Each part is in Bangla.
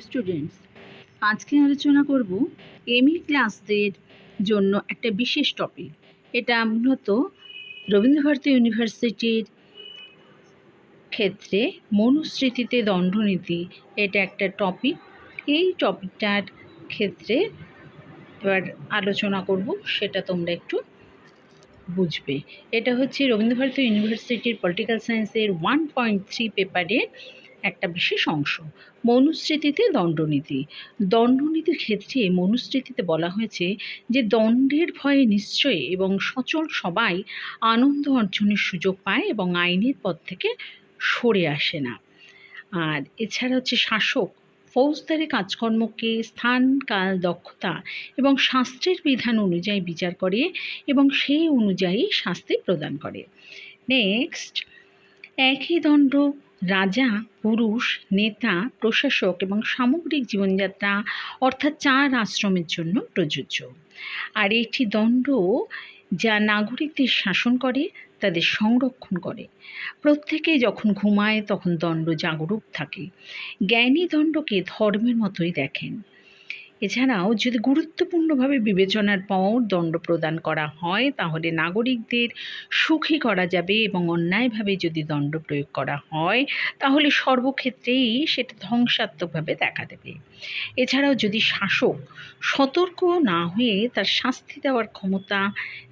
স্টুডেন্টস আজকে আলোচনা করব এমই ক্লাসদের জন্য একটা বিশেষ টপিক এটা মূলত রবীন্দ্রভারতী ইউনিভার্সিটির ক্ষেত্রে মনুস্মৃতিতে দণ্ডনীতি, এটা একটা টপিক এই টপিকটার ক্ষেত্রে এবার আলোচনা করব, সেটা তোমরা একটু বুঝবে। এটা হচ্ছে রবীন্দ্রভারতী ইউনিভার্সিটির পলিটিক্যাল সায়েন্সের ওয়ান পয়েন্ট থ্রি পেপারের একটা বিশেষ অংশ, মনুস্মৃতিতে দণ্ডনীতি। দণ্ডনীতির ক্ষেত্রে মনুস্মৃতিতে বলা হয়েছে যে, দণ্ডের ভয়ে নিশ্চয়ই এবং সচল সবাই আনন্দ অর্জনের সুযোগ পায় এবং আইনের পথ থেকে সরে আসে না। আর এছাড়া হচ্ছে শাসক, ফৌজদারি কাজকর্মকে স্থান, কাল, দক্ষতা এবং শাস্ত্রের বিধান অনুযায়ী বিচার করে এবং সেই অনুযায়ী শাস্তি প্রদান করে। নেক্সট, একই দণ্ড রাজা, পুরুষ, নেতা, প্রশাসক এবং সামগ্রিক জীবনযাত্রা অর্থাৎ চার আশ্রমের জন্য প্রযোজ্য। আর একটি দণ্ড যা নাগরিকদের শাসন করে, তাদের সংরক্ষণ করে। প্রত্যেকে যখন ঘুমায়, তখন দণ্ড জাগরূক থাকে। জ্ঞানী দণ্ডকে ধর্মের মতোই দেখেন। এছাড়াও যদি গুরুত্বপূর্ণভাবে বিবেচনার পর দণ্ড প্রদান করা হয়, তাহলে নাগরিকদের সুখী করা যাবে এবং অন্যায়ভাবে যদি দণ্ড প্রয়োগ করা হয়, তাহলে সর্বক্ষেত্রেই সেটা ধ্বংসাত্মকভাবে দেখা দেবে। এছাড়াও যদি শাসক সতর্ক না হয়ে তার শাস্তি দেওয়ার ক্ষমতা,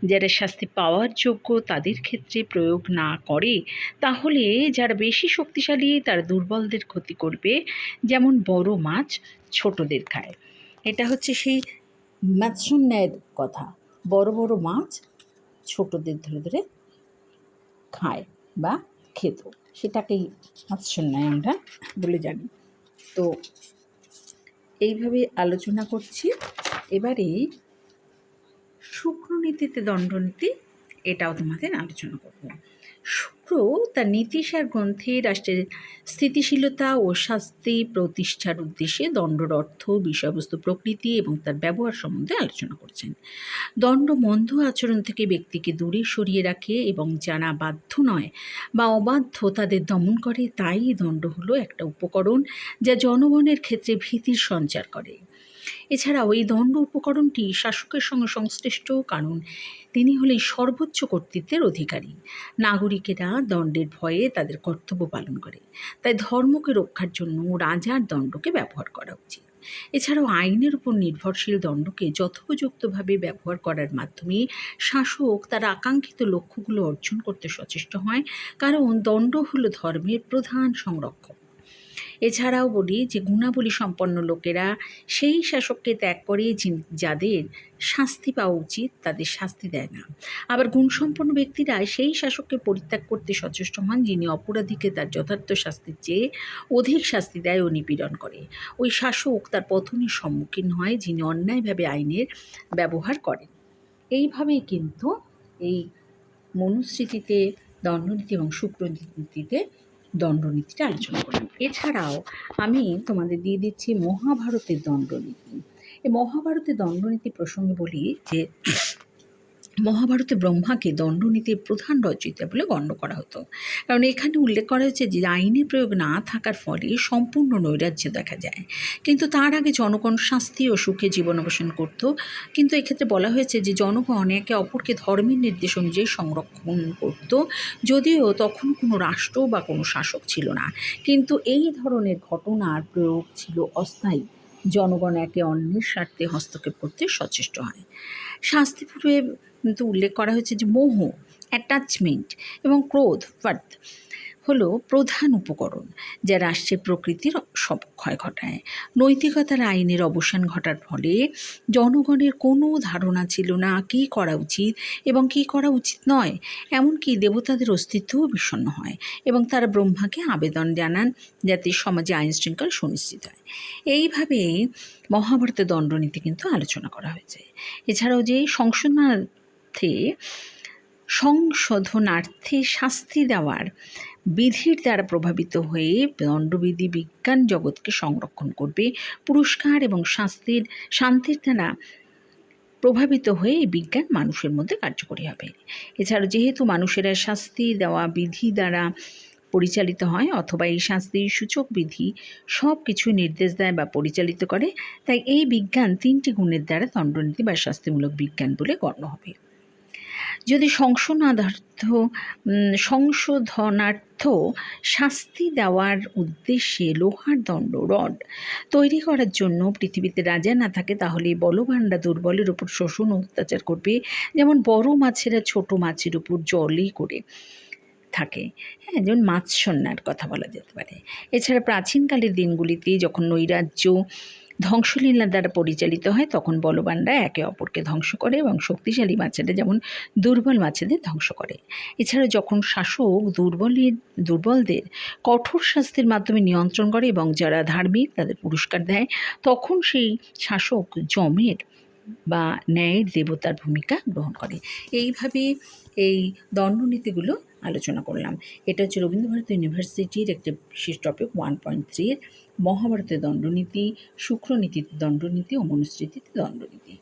যারা শাস্তি পাওয়ার যোগ্য তাদের ক্ষেত্রে প্রয়োগ না করে, তাহলে যারা বেশি শক্তিশালী তারা দুর্বলদের ক্ষতি করবে, যেমন বড় মাছ ছোটদের খায়। এটা হচ্ছে সেই ম্যাৎসন্যায়ের কথা। বড় বড় মাছ ছোটদের ধরে ধরে খায় বা খেত। সেটাকেই মাৎসন্যায় আমরা বলে জানি। তো এইভাবে আলোচনা করছি। এবারে শুক্রনীতিতে দণ্ডনীতি, এটাও তোমাদের আলোচনা করব। শুক্র তার নীতিসার গ্রন্থে রাষ্ট্রের স্থিতিশীলতা ও শাস্তি প্রতিষ্ঠার উদ্দেশ্যে দণ্ডর অর্থ, বিষয়বস্তু প্রকৃতি এবং তার ব্যবহার সম্বন্ধে আলোচনা করছেন। দণ্ড মন্দ আচরণ থেকে ব্যক্তিকে দূরে সরিয়ে রাখে এবং যারা বাধ্য নয় বা অবাধ্য তাদের দমন করে, তাই দণ্ড হলো একটা উপকরণ যা জনগণের ক্ষেত্রে ভীতির সঞ্চার করে। এছাড়াও এই দণ্ড উপকরণটি শাসকের সঙ্গে সংশ্লিষ্ট কারণ। তিনি হলেন সর্বোচ্চ কর্তৃত্বের অধিকারী। নাগরিকেরা দণ্ডের ভয়ে তাদের কর্তব্য পালন করে। তাই ধর্মকে রক্ষার জন্য রাজার দণ্ডকে ব্যবহার করা উচিত। এছাড়াও আইনের উপর নির্ভরশীল দণ্ডকে যথোপযুক্তভাবে ব্যবহার করার মাধ্যমে শাসক তার আকাঙ্ক্ষিত লক্ষ্যগুলো অর্জন করতে সচেষ্ট হয়। কারণ দণ্ড হলো ধর্মের প্রধান সংরক্ষক। এছাড়াও বলি যে গুণাবলী সম্পন্ন লোকেরা সেই শাসককে ত্যাগ করে যাদের শাস্তি পাওয়া উচিত তাদের শাস্তি দেয় না। আবার গুণসম্পন্ন ব্যক্তিরা সেই শাসককে পরিত্যাগ করতে সচেষ্ট হন যিনি অপরাধীকে তার যথার্থ শাস্তির চেয়ে অধিক শাস্তি দেয় ও নিপীড়ন করে। ওই শাসক তার পথনের সম্মুখীন হয় যিনি অন্যায়ভাবে আইনের ব্যবহার করেন। এইভাবেই কিন্তু এই মনুস্মৃতিতে, দণ্ডনীতি এবং শুক্রনীতিতে দণ্ডনীতিটা আলোচনা করলাম। এছাড়াও আমি তোমাদের দিয়ে দিচ্ছি মহাভারতের দণ্ডনীতি। এই মহাভারতের দণ্ডনীতি প্রসঙ্গে বলি যে মহাভারতে ব্রহ্মাকে দণ্ডনীতির প্রধান রচয়িতা বলে গণ্য করা হতো। কারণ এখানে উল্লেখ করা হয়েছে যে আইনের প্রয়োগ না থাকার ফলে সম্পূর্ণ নৈরাজ্য দেখা যায়। কিন্তু তার আগে জনগণ শাস্তি ও সুখে জীবন অবসান করত। কিন্তু এক্ষেত্রে বলা হয়েছে যে, জনগণ একে অপরকে ধর্মের নির্দেশ অনুযায়ী সংরক্ষণ করত। যদিও তখন কোনো রাষ্ট্র বা কোনো শাসক ছিল না। কিন্তু এই ধরনের ঘটনার প্রয়োগ ছিল অস্থায়ী। জনগণ একে অন্যের স্বার্থে হস্তক্ষেপ করতে সচেষ্ট হয়। শাস্তিপূর্বে কিন্তু উল্লেখ করা হয়েছে যে মোহ অ্যাটাচমেন্ট এবং ক্রোধ বাট হলো প্রধান উপকরণ যা রাষ্ট্রের প্রকৃতির সব ক্ষয় ঘটায়। নৈতিকতার আইনের অবসান ঘটার ফলে জনগণের কোনো ধারণা ছিল না কী করা উচিত এবং কী করা উচিত নয়, এমনকি দেবতাদের অস্তিত্বও বিষণ্ণ হয় এবং তারা ব্রহ্মাকে আবেদন জানান যাতে সমাজে আইন শৃঙ্খলা সুনিশ্চিত হয়। এইভাবে মহাভারতের দণ্ডনীতি কিন্তু আলোচনা করা হয়েছে। এছাড়াও যে সংশোধনার্থে সংশোধনার্থে শাস্তি দেওয়ার বিধির দ্বারা প্রভাবিত হয়ে দণ্ডবিধি বিজ্ঞান জগৎকে সংরক্ষণ করবে, পুরস্কার এবং শাস্তির, শান্তির দ্বারা প্রভাবিত হয়ে বিজ্ঞান মানুষের মধ্যে কার্যকরী হবে। এছাড়া যেহেতু মানুষেরা শাস্তি দেওয়া বিধি দ্বারা পরিচালিত হয় অথবা এই শাস্তির সূচক বিধি সব কিছু নির্দেশ দেয় বা পরিচালিত করে, তাই এই বিজ্ঞান তিনটি গুণের দ্বারা দণ্ডনীতি বা শাস্তিমূলক বিজ্ঞান বলে গণ্য হবে। যদি সংশোধনার্থ সংশোধনার্থ শাস্তি দেওয়ার উদ্দেশ্যে লোহার দণ্ড, রড তৈরি করার জন্য পৃথিবীতে রাজা না থাকে তাহলে বলবানরা দুর্বলের উপর শোষণ অত্যাচার করবে। যেমন বড় মাছেরা ছোট মাছের উপর জলই করে থাকে। হ্যাঁ যেমন মাৎসন্যার কথা বলা যেতে পারে। এছাড়া প্রাচীনকালের দিনগুলিতে যখন নৈরাজ্য ধ্বংসলীলা দ্বারা পরিচালিত হয়, তখন বলবানরা একে অপরকে ধ্বংস করে এবং শক্তিশালী মাছেরা যেমন দুর্বল বাচ্চাদের ধ্বংস করে। এছাড়া যখন শাসক দুর্বলের দুর্বলদের কঠোর শাস্তির মাধ্যমে নিয়ন্ত্রণ করে এবং যারা ধার্মিক তাদের পুরস্কার দেয়, তখন সেই শাসক জমের বা ন্যায়ের দেবতার ভূমিকা গ্রহণ করে। এইভাবে এই দণ্ডনীতিগুলো আলোচনা করলাম। এটা হচ্ছে রবীন্দ্রভারতী ইউনিভার্সিটির একটা বিশেষ টপিক ওয়ান পয়েন্ট থ্রির মহাভারতের দণ্ডনীতি শুক্রনীতিতে দণ্ডনীতি ও মনুস্মৃতিতে দণ্ডনীতি।